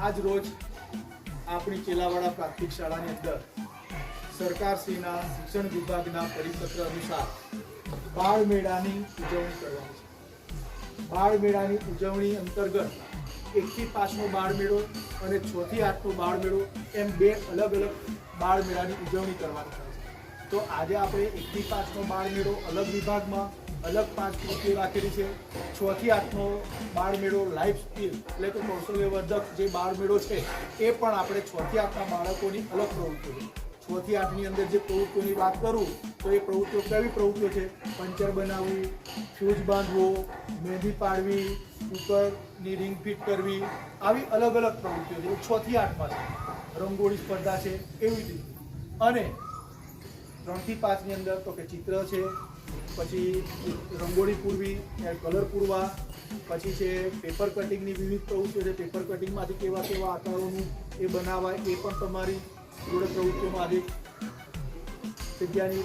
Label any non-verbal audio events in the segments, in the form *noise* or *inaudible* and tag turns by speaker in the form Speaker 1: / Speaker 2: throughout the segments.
Speaker 1: આજ રોજ આપણી ચેલાવાડા પ્રાથમિક શાળાની અંદર સરકારશ્રીના શિક્ષણ વિભાગના પરિપત્ર અનુસાર બાળ મેળાની ઉજવણી કરવાની છે. બાળ મેળાની ઉજવણી અંતર્ગત એકથી પાંચનો બાળ મેળો અને છથી આઠનો બાળ મેળો એમ બે અલગ અલગ બાળ મેળાની ઉજવણી કરવાની છે. તો આજે આપણે એકથી પાંચનો બાળ મેળો અલગ વિભાગમાં અલગ પાંચ કૃતિઓ રાખેલી છે. છ થી આઠનો બાળ મેળો લાઈફ સ્કિલ એટલે કે કૌશલ્યવર્ધક જે બાળ મેળો છે, એ પણ આપણે છ થી આઠના બાળકોની અલગ પ્રવૃત્તિઓ છે. છ થી આઠની અંદર જે પ્રવૃત્તિઓની વાત કરું, તો એ પ્રવૃત્તિઓ કેવી પ્રવૃત્તિઓ છે? પંચર બનાવવું ફ્યુઝ બાંધવો મહેંદી પાડવી, કુકરની રિંગ ફિટ કરવી, આવી અલગ અલગ પ્રવૃત્તિઓ છે. છ થી આઠમાં છે. રંગોળી સ્પર્ધા છે, એવી રીતે. અને ત્રણથી પાંચની અંદર તો કે ચિત્ર છે પછી રંગોળી પૂરવી કલર પૂરવા, પછી છે પેપર કટિંગની વિવિધ પ્રવૃત્તિઓ છે. પેપર કટિંગમાંથી કેવા કેવા આકારોનું એ બનાવાય એ પણ તમારી જોડે પ્રવૃત્તિઓમાં આજે જગ્યાની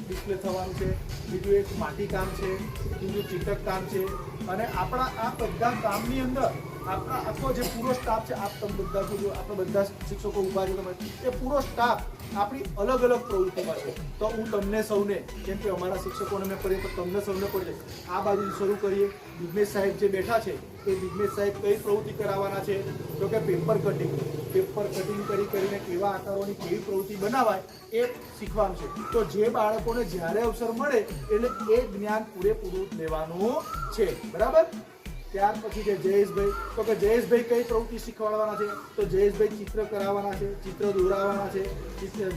Speaker 1: ડિસ્પ્લે થવાનું છે. બીજું એક માટી કામ છે બીજું ચિતક કામ છે. અને આપણા આ બધા કામની અંદર આપણા આખો જે પૂરો સ્ટાફ છે, આપ તમે બધા જો આપણે બધા શિક્ષકો ઊભા છે તમે એ પૂરો સ્ટાફ આપણી અલગ અલગ પ્રવૃત્તિમાં છે. તો હું તમને સૌને, કેમ કે અમારા શિક્ષકોને મેં કરીએ તો તમને સૌને પડે આ બાજુ શરૂ કરીએ. બિઝનેસ સાહેબ જે બેઠા છે, એ બિઝનેસ સાહેબ કઈ પ્રવૃત્તિ કરાવવાના છે? તો કે પેપર કટિંગ. પેપર કટિંગ કરી કરીને કેવા આકારોની કેવી પ્રવૃત્તિ બનાવાય, એ શીખવાનું છે. તો જે બાળકોને જ્યારે અવસર મળે, એટલે એ જ્ઞાન પૂરેપૂરું લેવાનું છે. બરાબર? ત્યાર પછી છે જયેશભાઈ. તો કે જયેશભાઈ કઈ પ્રવૃત્તિ શીખવાડવાના છે? તો જયેશભાઈ ચિત્ર કરાવવાના છે, ચિત્ર દોરાવવાના છે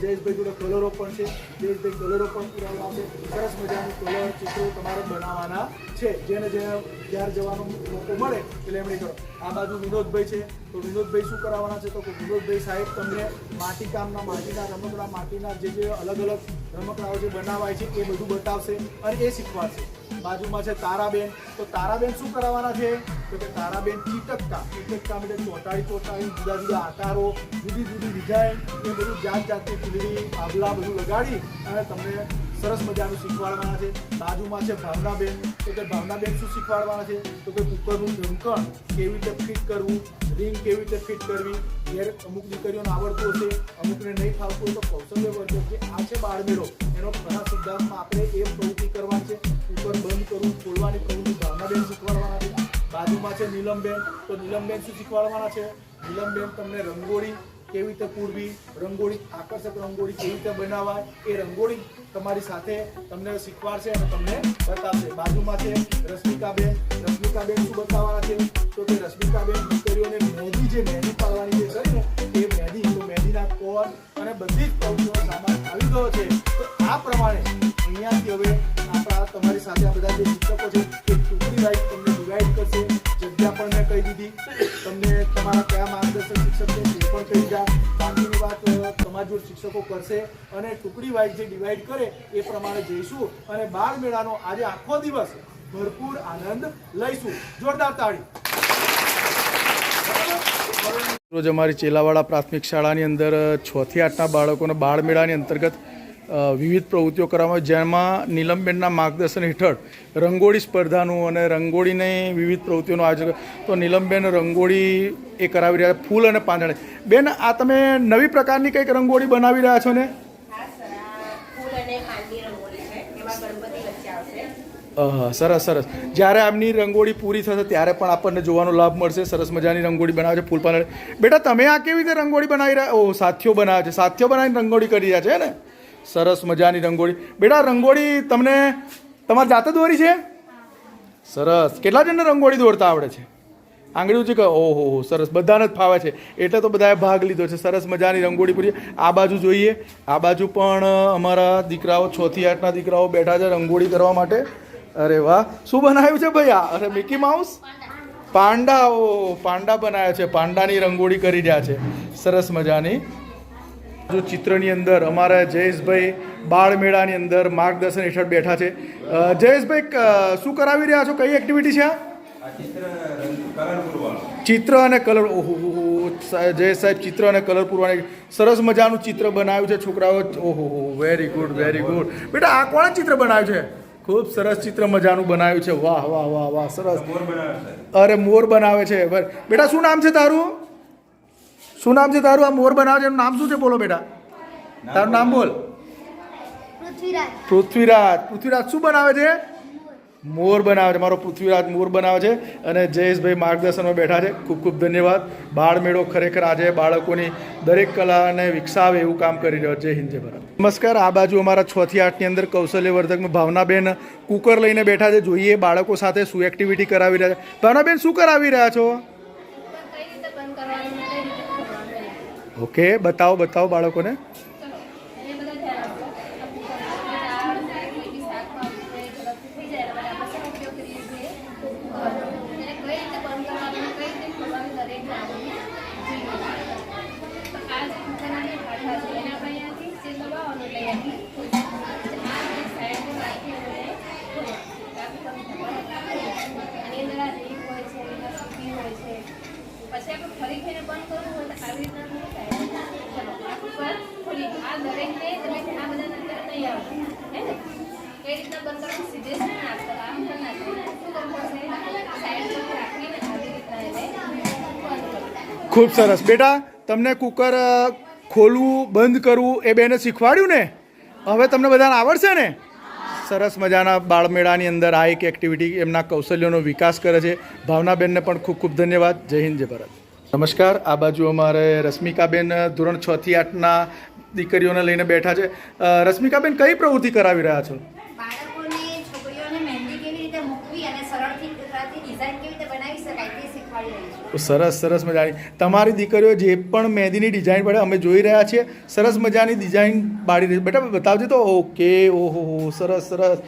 Speaker 1: જયેશભાઈ જોડે કલરો પણ છે, જયેશભાઈ કલરો પણ પુરાવવાના છે. સરસ મજાનું કલર ચિત્રો તમારે બનાવવાના છે. જેને જેને જ્યારે જવાનો મોકો મળે, એટલે એમણે કરો. આ બાજુ વિનોદભાઈ છે. તો વિનોદભાઈ શું કરાવવાના છે? તો કે વિનોદભાઈ સાહેબ તમને માટીકામના માટીના રમકડા, માટીના જે જે અલગ અલગ રમકડાઓ જે બનાવાય છે, એ બધું બતાવશે અને એ શીખવાડશે. બાજુમાં છે તારાબેન. તો તારાબેન શું કરાવવાના છે? તો કે તારાબેન ચીટક કામ ચીટક કામ એટલે ચોટાડી ચોટાડી, જુદા જુદા આકારો, જુદી જુદી ડિઝાઇન, એ બધું જાત જાતની ફૂલડી આબલા બધું લગાડી અને તમને સરસ મજાનું શીખવાડવાના છે. બાજુમાં છે ભાવનાબેન. તો કે ભાવનાબેન શું શીખવાડવાના છે? તો કે કુકરનું ઢંકણ કેવી રીતે ફિટ કરવું રિંગ કેવી રીતે ફિટ કરવી? ઘેર અમુક દીકરીઓને આવડતું હશે, અમુકને નહીં ફાવતું હોય તો કૌશલ્યવર્ધક છે આ છે બાળમેળો, એનો ઘણા સિદ્ધાંતમાં આપણે એ પ્રવૃત્તિ કરવાની છે. કુકર બંધ કરવું, ખોલવાની પ્રવૃત્તિ ભાવનાબેન શીખવાડવાના છે. બાજુમાં છે નીલમબેન, તો નીલમબેન શું શીખવાડવાના છે? નીલમબેન તમને રંગોળી કેવી રીતે પૂરવી, રંગોળી, આકર્ષક રંગોળી કેવી રીતે બનાવાય, એ રંગોળી તમારી સાથે તમને શીખવાડશે અને તમને બતાવશે. બાજુમાં છે રશ્મિકાબેન. રશ્મિકાબેન શું બતાવવાના છે? તો તે રશ્મિકાબેન દીકરીઓને કરશે અને ટુકડી વાઇઝ જે ડિવાઈડ કરે એ પ્રમાણે જઈશું અને બાળ મેળાનો આજે આખો દિવસ ભરપૂર આનંદ લઈશું. જોરદાર તાળી. રોજ અમારી ચેલાવાડા પ્રાથમિક શાળાની અંદર છ થી આઠના બાળકોને બાળ મેળાની અંતર્ગત વિવિધ પ્રવૃત્તિઓ કરવામાં આવે જેમાં નીલમબેનના માર્ગદર્શન હેઠળ રંગોળી સ્પર્ધાનું અને રંગોળીને વિવિધ પ્રવૃત્તિઓનું આયોજન તો નીલમબેન રંગોળી એ કરાવી રહ્યા છે, ફૂલ અને પાંદડે. બેન આ તમે નવી પ્રકારની કંઈક રંગોળી બનાવી રહ્યા છો ને? સરસ સરસ. જ્યારે આમની રંગોળી પૂરી થશે ત્યારે પણ આપણને જોવાનો લાભ મળશે સરસ મજાની રંગોળી બનાવે છે ફૂલ પાંદડે. બેટા તમે આ કેવી રીતે રંગોળી બનાવી રહ્યા ઓ સાથીઓ બનાવે છે સાથીઓ બનાવીને રંગોળી કરી રહ્યા છે ને? સરસ મજાની રંગોળી. બેટા રંગોળી તમને તમારે જાતે દોરી છે? સરસ. કેટલા જણને રંગોળી દોરતા આવડે છે? આંગળી ઊંચી કહો ઓહો સરસ. બધાને જ ફાવે છે. એટલે તો બધાએ ભાગ લીધો છે. સરસ મજાની રંગોળી પૂરી. આ બાજુ જોઈએ. આ બાજુ પણ અમારા દીકરાઓ છ થી આઠના દીકરાઓ બેઠા છે રંગોળી કરવા માટે. અરે વાહ! શું બનાવ્યું છે ભાઈ આ અરે મિકી માઉસ? પાંડા. ઓ પાંડા બનાવ્યા છે. પાંડાની રંગોળી કરી રહ્યા છે. સરસ મજાની. જો ચિત્રની અંદર અમારા જયેશભાઈ બાળમેળાની અંદર માર્ગદર્શન હેઠળ બેઠા છે. જયેશભાઈ શું કરાવી રહ્યા છો? કઈ એક્ટિવિટી છે આ?
Speaker 2: ચિત્ર
Speaker 1: અને કલર હો, સાહેબ- ચિત્ર અને કલર પૂરવાની સરસ મજાનું ચિત્ર બનાવ્યું છે છોકરાઓ. ઓહો વેરી ગુડ વેરી ગુડ બેટા આ કોણે ચિત્ર બનાવ્યું છે? ખૂબ સરસ ચિત્ર મજાનું બનાવ્યું છે. વાહ વાહ વાહ વાહ સરસ. અરે મોર બનાવે છે. બેટા શું નામ છે તારું? શું નામ છે તારું? આ મોર બનાવે છે એનું નામ શું છે? બોલો બેટા. તારું નામ બોલ.
Speaker 3: પૃથ્વીરાજ.
Speaker 1: પૃથ્વીરાજ. પૃથ્વીરાજ શું બનાવે છે? મોર બનાવે છે. મારો પૃથ્વીરાજ મોર બનાવે છે અને જયેશભાઈ માર્ગદર્શનમાં બેઠા છે. ખૂબ ખૂબ ધન્યવાદ. બાળ મેળો ખરેખર આજે બાળકોની દરેક કલાને વિકસાવે એવું કામ કરી રહ્યો છે. જય હિન્દ જય ભારત. નમસ્કાર. આ બાજુ અમારા છ થી આઠની અંદર કૌશલ્યવર્ધકમાં ભાવનાબેન કુકર લઈને બેઠા છે. જોઈએ બાળકો સાથે શું એક્ટિવિટી કરાવી રહ્યા છે. ભાવનાબેન શું કરાવી રહ્યા છો? ઓકે બતાવો બતાવો બાળકોને
Speaker 3: ચલો એ બધા ધ્યાન આપો દાળ શાક લીટી શાકમાં આપણે ઝડપથી થઈ જાય એટલે આપણે શેનો ઉપયોગ કરીએ છીએ ઘરનો. એને કઈ રીતે બંધ કરવાનું કઈ રીતે ખોલવાનું દરેક જાણવું જોઈએ તો આ જે કુકરના જે ભાઠા છે એને આપણે અહીંયાથી સીલ દબાવવાનું એટલે અહીંયાથી ખુલી જાય. આ જે સાઈડમાં રાખી અને ખોલવાનું. કાપી કાપી ખોલવાનું. આની અંદર આ રીંગ હોય છે એના સીટી હોય છે પછી આપણે ફરી ફરીને બંધ કરવું હોય તો આવી રીતના થાય થાય. શું કરવું
Speaker 1: ખૂબ સરસ. બેટા, તમને કુકર ખોલવું, બંધ કરવું એ બેને શીખવાડ્યું ને? હવે તમને બધાને આવડશે ને? સરસ મજાના બાળમેળાની અંદર આ એક એક્ટિવિટી એમના કૌશલ્યોનો વિકાસ કરે છે. ભાવનાબેનને પણ ખૂબ ખૂબ ધન્યવાદ. જય હિન્દ, જય ભારત. નમસ્કાર. આ બાજુ અમારે રશ્મિકાબેન ધોરણ છ થી આઠના દીકરીઓને લઈને બેઠા છે. રશ્મિકાબેન, કઈ પ્રવૃત્તિ કરાવી રહ્યા છો
Speaker 4: બાળકોને છોકરીઓને મહેંદી કેવી રીતે મૂકવી અને સરળથી સરળથી ડિઝાઇન કેવી રીતે બનાવી શકાય તે શીખવાડી રહી છું
Speaker 1: તો સરસ સરસ મજાની. તમારી દીકરીઓ જે પણ મહેંદીની ડિઝાઇન પડે, અમે જોઈ રહ્યા છીએ. સરસ મજાની ડિઝાઇન પાડી રહી બેટા, બતાવજો તો. ઓકે ઓહો, સરસ સરસ.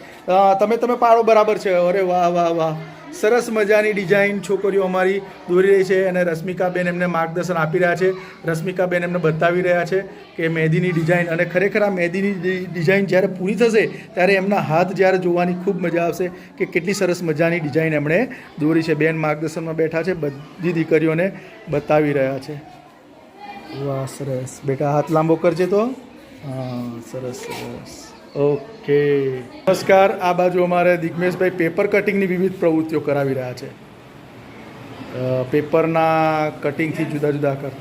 Speaker 1: તમે તમે પાડો, બરાબર છે. અરે વાહ વાહ વાહ. સરસ મજાની ડિઝાઇન છોકરીઓ અમારી દોરી રહી છે અને રશ્મિકાબેન એમને માર્ગદર્શન આપી રહ્યા છે. રશ્મિકાબેન એમને બતાવી રહ્યા છે કે મહેંદીની ડિઝાઇન અને ખરેખર આ મહેંદીની ડિઝાઇન જ્યારે પૂરી થશે ત્યારે એમના હાથ જ્યારે જોવાની ખૂબ મજા આવશે કે કેટલી સરસ મજાની ડિઝાઇન એમણે દોરી છે. બેન માર્ગદર્શનમાં બેઠા છે, બધી દીકરીઓને બતાવી રહ્યા છે. વાહ, સરસ. બેટા, હાથ લાંબો કરજે તો. હા, સરસ સરસ. ઓકે. નમસ્કાર આ બાજુ અમારે દિગ્મેશભાઈ પેપર કટિંગની વિવિધ પ્રવૃત્તિઓ કરાવી રહ્યા છે. પેપરના કટિંગથી જુદા જુદા કર.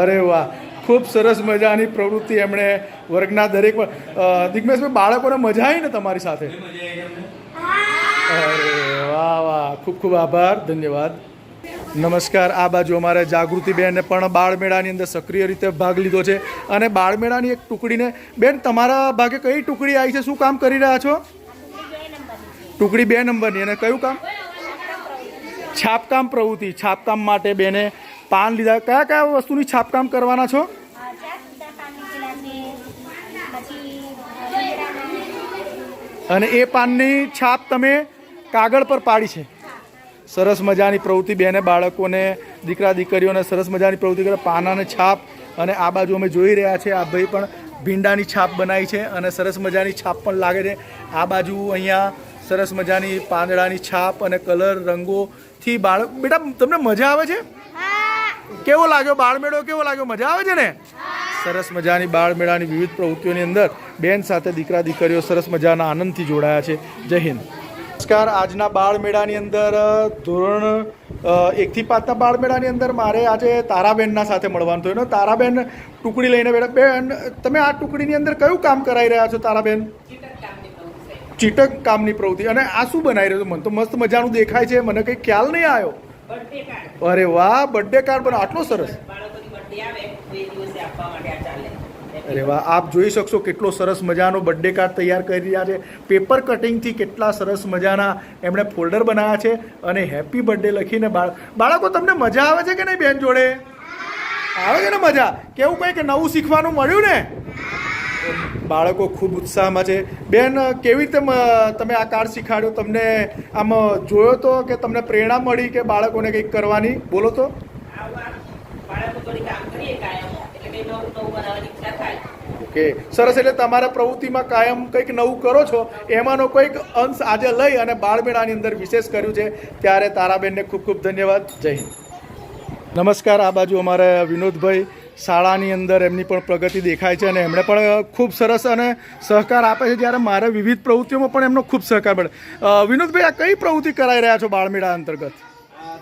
Speaker 1: અરે વાહ ખૂબ સરસ મજાની પ્રવૃત્તિ એમણે વર્ગના દરેક દિગ્મેશભાઈ બાળકોને મજા આવી ને તમારી સાથે? અરે વાહ વાહ ખૂબ ખૂબ આભાર ધન્યવાદ. નમસ્કાર, આ બાજુ અમારે જાગૃતિબેને પણ બાળમેળાની અંદર સક્રિય રીતે ભાગ લીધો છે. અને બાળમેળાની એક ટુકડીને, બેન, તમારા ભાગે કઈ ટુકડી આવી છે? શું કામ કરી રહ્યા છો? ટુકડી બે નંબરની. અને કયું કામ? છાપકામ પ્રવૃત્તિ. છાપકામ માટે બેને પાન લીધા. કયા કયા વસ્તુની છાપકામ કરવાના છો? અને એ પાનની છાપ તમે કાગળ પર પાડી છે. સરસ મજાની પ્રવૃત્તિ બેને બાળકોને દીકરા દીકરીઓને સરસ મજાની પ્રવૃત્તિ કરે. પાનાને છાપ અને આ બાજુ અમે જોઈ રહ્યા છે આ ભાઈ પણ ભીંડાની છાપ બનાવી છે અને સરસ મજાની છાપ પણ લાગે છે. આ બાજુ અહીંયા સરસ મજાની પાંદડાની છાપ અને કલર રંગોથી બાળક બેટા તમને મજા આવે છે? કેવો લાગ્યો બાળમેળો? કેવો લાગ્યો? મજા આવે છે ને? સરસ મજાની બાળમેળાની વિવિધ પ્રવૃત્તિઓની અંદર બેન સાથે દીકરા દીકરીઓ સરસ મજાના આનંદથી જોડાયા છે. જય હિન્દ. નમસ્કાર. આજના બાળમેળાની અંદર ધોરણ એકથી પાંચના બાળમેળાની અંદર મારે આજે તારાબેનના સાથે મળવાનું થયું. તારાબેન ટુકડી લઈને બેઠા. બેન તમે આ ટુકડીની અંદર કયું કામ કરાવી રહ્યા છો તારાબેન? ચીટક કામની પ્રવૃત્તિ. અને આ શું બનાવી રહ્યો મને તો મસ્ત મજાનું દેખાય છે. મને કંઈ ખ્યાલ નહીં આવ્યો. અરે વાહ બર્થડે કાર્ડ બનાવ. આટલો સરસ. અરે વાહ, આપ જોઈ શકશો કેટલો સરસ મજાનો બર્થડે કાર્ડ તૈયાર કરી રહ્યા છે. પેપર કટિંગથી કેટલા સરસ મજાના એમણે ફોલ્ડર બનાવ્યા છે અને હેપી બર્થડે લખીને બાળ, બાળકો, તમને મજા આવે છે કે નહીં બેન જોડે? આવે છે ને મજા? કેવું કંઈક નવું શીખવાનું મળ્યું ને? બાળકો ખૂબ ઉત્સાહમાં છે. બેન, કેવી રીતે તમે આ કાર્ડ શીખાડ્યો? તમને આમ જોયો તો કે તમને પ્રેરણા મળી કે બાળકોને કંઈક કરવાની? બોલો તો
Speaker 5: આવા બાળકો જોડે કામ કરીએ કાયમ એટલે કંઈ નવું નવું બનાવવાની ઈચ્છા થાય
Speaker 1: ઓકે સરસ એટલે તમારા પ્રવૃત્તિમાં કાયમ કંઈક નવું કરો છો એમાંનો કોઈક અંશ આજે લઈ અને બાળમેળાની અંદર વિશેષ કર્યું છે. ત્યારે તારાબેનને ખૂબ ખૂબ ધન્યવાદ. જય હિન્દ. નમસ્કાર આ બાજુ અમારે વિનોદભાઈ. શાળાની અંદર એમની પણ પ્રગતિ દેખાય છે અને એમણે પણ ખૂબ સરસ અને સહકાર આપે છે. જ્યારે મારે વિવિધ પ્રવૃત્તિઓમાં પણ એમનો ખૂબ સહકાર મળે. વિનોદભાઈ આ કઈ પ્રવૃત્તિ કરાઈ રહ્યા છો બાળમેળા અંતર્ગત?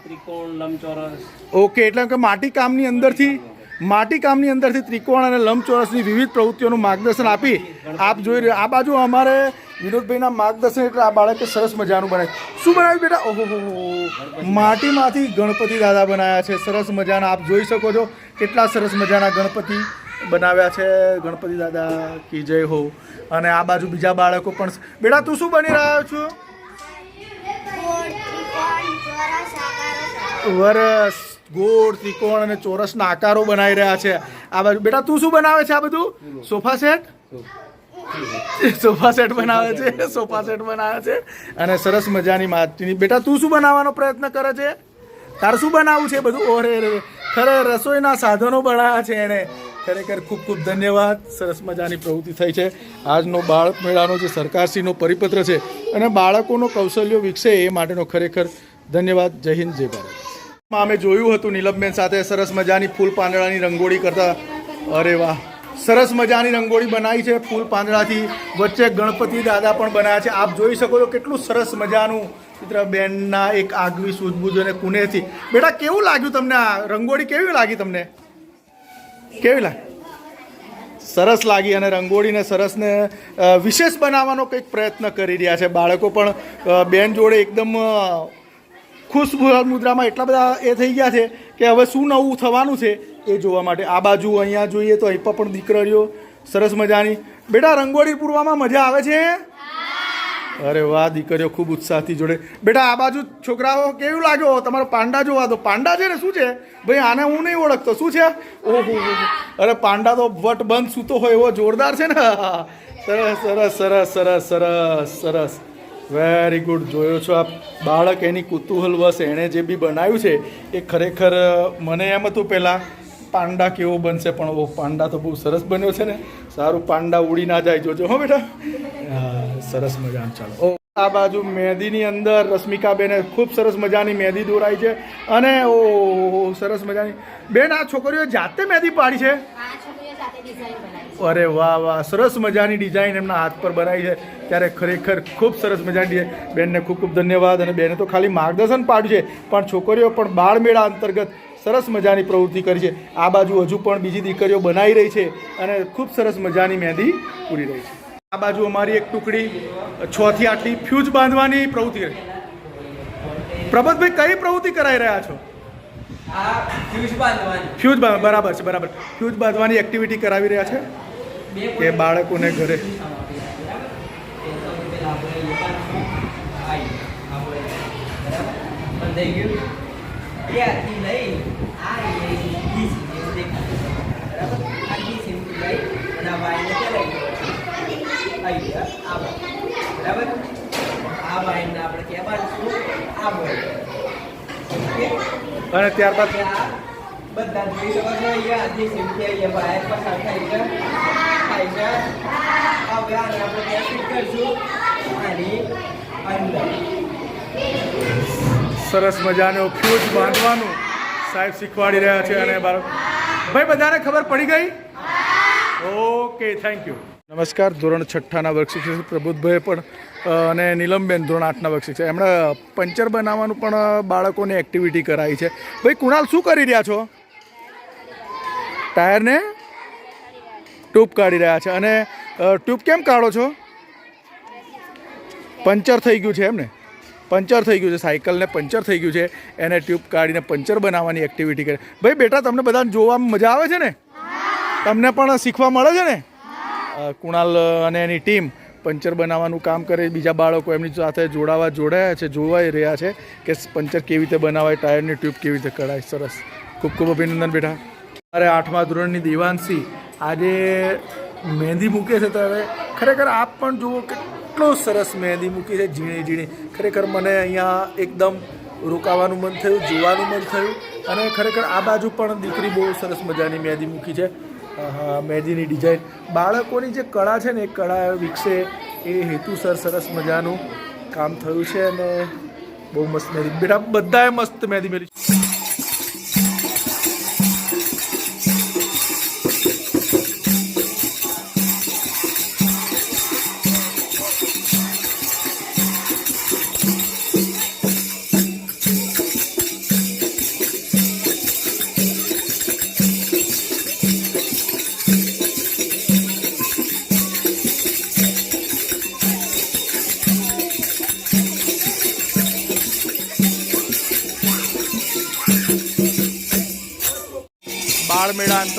Speaker 6: ત્રિકોણ લંબચોરસ.
Speaker 1: ઓકે એટલે કે માટી કામની અંદરથી માટી કામની અંદરથી ત્રિકોણ અને લંબચોરસની વિવિધ પ્રવૃત્તિઓનું માર્ગદર્શન આપી આપ જોઈ રહ્યા આ બાજુ અમારે વિનોદભાઈના માર્ગદર્શન એટલે આ બાળકે સરસ મજાનું બનાવ્યું. શું બનાવ્યું બેટા? ઓહો માટીમાંથી ગણપતિ દાદા બનાવ્યા છે. સરસ મજાના. આપ જોઈ શકો છો કેટલા સરસ મજાના ગણપતિ બનાવ્યા છે. ગણપતિ દાદા કી જય હો. અને આ બાજુ બીજા બાળકો પણ બેટા તું શું બની રહ્યો છું? વરસ. ગોળ ત્રિકોણ અને ચોરસના આકારો બનાવી રહ્યા છે. આ બાજુ બેટા, તું શું બનાવે છે આ બધું? Sofa set? સોફા સેટ બનાવે છે, સોફા સેટ બનાવે છે. અને સરસ મજાની માટીની બેટા, તું શું બનાવવાનો પ્રયત્ન કરે છે? તાર શું બનાવવું છે બધું? ઓરે ખરે રસોઈના સાધનો બનાવ્યા છે એણે. ખરેખર ખૂબ ખૂબ ધન્યવાદ. સરસ મજાની પ્રવૃત્તિ થઈ છે. આજનો બાળક મેળાનો જે સરકારશ્રીનો પરિપત્ર છે અને બાળકોનો કૌશલ્યો વિકસે એ માટેનો ખરેખર ધન્યવાદ. જય હિન્દ, જય ભારત. અમે જોયું હતું નીલમબેન સાથે સરસ મજાની ફૂલ પાંદડાની રંગોળી કરતા. અરે વાહ. સરસ મજાની રંગોળી બનાવી છે. ફૂલ પાંદડાથી વચ્ચે ગણપતિ દાદા પણ બનાવ્યા છે. આપ જોઈ શકો છો કેટલું સરસ મજાનું ચિત્ર બેનના એક આગવી સૂઝબૂઝ અને કુનેથી બેટા, કેવું લાગ્યું તમને આ રંગોળી? કેવી લાગી તમને? કેવી લાગી? સરસ લાગી અને રંગોળીને સરસને વિશેષ બનાવવાનો કંઈક પ્રયત્ન કરી રહ્યા છે. બાળકો પણ બેન જોડે એકદમ ખુશ મુદ્રામાં એટલા બધા એ થઈ ગયા છે કે હવે શું નવું થવાનું છે એ જોવા માટે. આ બાજુ અહીંયા જોઈએ તો અહીં પણ દીકરીઓ, સરસ મજાની. બેટા, રંગોળી પૂરવામાં મજા આવે છે? અરે વાહ, દીકરીઓ ખૂબ ઉત્સાહથી જોડે. બેટા, આ બાજુ છોકરાઓ કેવું લાગ્યો? તમારો પાંડા જોવા દો. પાંડા છે ને, શું છે? ભાઈ, આને હું નહીં ઓળખતો. શું છે? ઓહો અરે પાંડા તો વટ બંધ સૂતો હોય એવો જોરદાર છે ને. *laughs* સરસ સરસ સરસ સરસ સરસ સરસ. વેરી ગુડ જોયો છો આપ? બાળક એની કુતૂહલવશ એણે જે બી બનાવ્યું છે એ ખરેખર મને એમ હતું પહેલાં પાંડા કેવો બનશે? પણ ઓ પાંડા તો બહુ સરસ બન્યો છે ને. સારું પાંડા ઉડી ના જાય. જોજો હો બેટા. હા, સરસ મજાનું ચાલો. ઓ આ બાજુ મહેંદીની અંદર રશ્મિકાબેને ખૂબ સરસ મજાની મહેંદી દોરાઈ છે. અને ઓ સરસ મજાની. બેન આ છોકરીઓ જાતે મહેંદી પાડી છે. અરે વાહ વાહ. સરસ મજાની ડિઝાઇન એમના હાથ પર બનાવી છે. ત્યારે ખરેખર ખૂબ સરસ મજાની ડિઝાઇન બેનને ખૂબ ખૂબ ધન્યવાદ અને બેને તો ખાલી માર્ગદર્શન પાડ્યું છે. પણ છોકરીઓ પણ બાળમેળા અંતર્ગત સરસ મજાની પ્રવૃત્તિ કરી છે. આ બાજુ હજુ પણ બીજી દીકરીઓ બનાવી રહી છે અને ખૂબ સરસ મજાની મહેંદી પૂરી રહી છે. આ બાજુ અમારી એક ટુકડી છ થી આટલી ફ્યુઝ બાંધવાની પ્રવૃત્તિ રહી પ્રબોધભાઈ કઈ પ્રવૃત્તિ કરાવી રહ્યા છો?
Speaker 6: ફ્યુઝ બાંધવાની.
Speaker 1: ફ્યુઝ બરાબર છે બરાબર. ફ્યુઝ બાંધવાની એક્ટિવિટી કરાવી રહ્યા છે? કે બાળકોને ઘરે.
Speaker 6: બરાબર આ વાયરને આપણે બાંધીશું આ
Speaker 1: અને ત્યારબાદ
Speaker 6: બધા જોઈ શકો છો, અહીંયા જે સીમથી અહીંયા છે થાય છે. આપણે ત્યાં ફિટ કરશું આની અંદર.
Speaker 1: સરસ મજાનો ફ્યુઝ બાંધવાનું સાહેબ શીખવાડી રહ્યા છે અને બાળક ભાઈ, બધાને ખબર પડી ગઈ? ઓકે થેન્ક યુ નમસ્કાર, ધોરણ છઠ્ઠાના વર્ગ શિક્ષક પ્રબુદ્ધભાઈ પણ અને નીલમબેન ધોરણ આઠના વર્ગ શિક્ષક એમણે પંચર બનાવવાનું પણ બાળકોને એક્ટિવિટી કરાવી છે. ભાઈ, કુણાલ, શું કરી રહ્યા છો? ટાયરને? ટ્યુબ કાઢી રહ્યા છે. અને ટ્યુબ કેમ કાઢો છો? પંચર થઈ ગયું છે એમને પંચર થઈ ગયું છે. સાયકલને પંચર થઈ ગયું છે. એને ટ્યુબ કાઢીને પંચર બનાવવાની એક્ટિવિટી કરે. ભાઈ, બેટા, તમને બધાને જોવામાં મજા આવે છે ને? તમને પણ શીખવા મળે છે ને? કુણાલ અને એની ટીમ પંચર બનાવવાનું કામ કરે. બીજા બાળકો એમની સાથે જોડાવા જોડાયા છે, જોવાઈ રહ્યા છે કે પંચર કેવી રીતે બનાવાય, ટાયરની ટ્યુબ કેવી રીતે કઢાય. સરસ. ખૂબ ખૂબ અભિનંદન બેટા. અરે આઠમા ધોરણની દેવાંશી આજે મહેંદી મૂકે છે તો હવે ખરેખર આપ પણ જુઓ કેટલો સરસ મહેંદી મૂકી છે ઝીણી ઝીણી. ખરેખર મને અહીંયા એકદમ રોકાવાનું મન થયું, જોવાનું મન થયું. અને ખરેખર આ બાજુ પણ દીકરી બહુ સરસ મજાની મહેંદી મૂકી છે. મહેંદીની ડિઝાઇન. બાળકોની જે કળા છે ને એ કળા વિકસે એ હેતુસર સરસ મજાનું કામ થયું છે અને બહુ મસ્ત મહેંદી. બેટા, બધાએ મસ્ત મહેંદી મેળી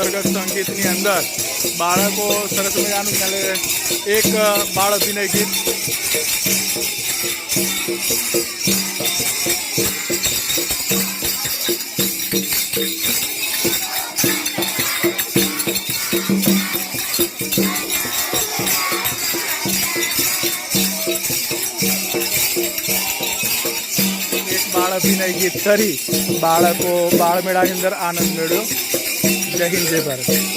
Speaker 1: અંતર્ગત સંગીતની અંદર બાળકો સરસ મજાનું ચાલે એક બાળ અભિનય ગીત. બાળ અભિનય ગીત. કરી બાળકો, બાળમેળાની અંદર આનંદ મેળવ્યો. જય હિન્દ જય ભારત.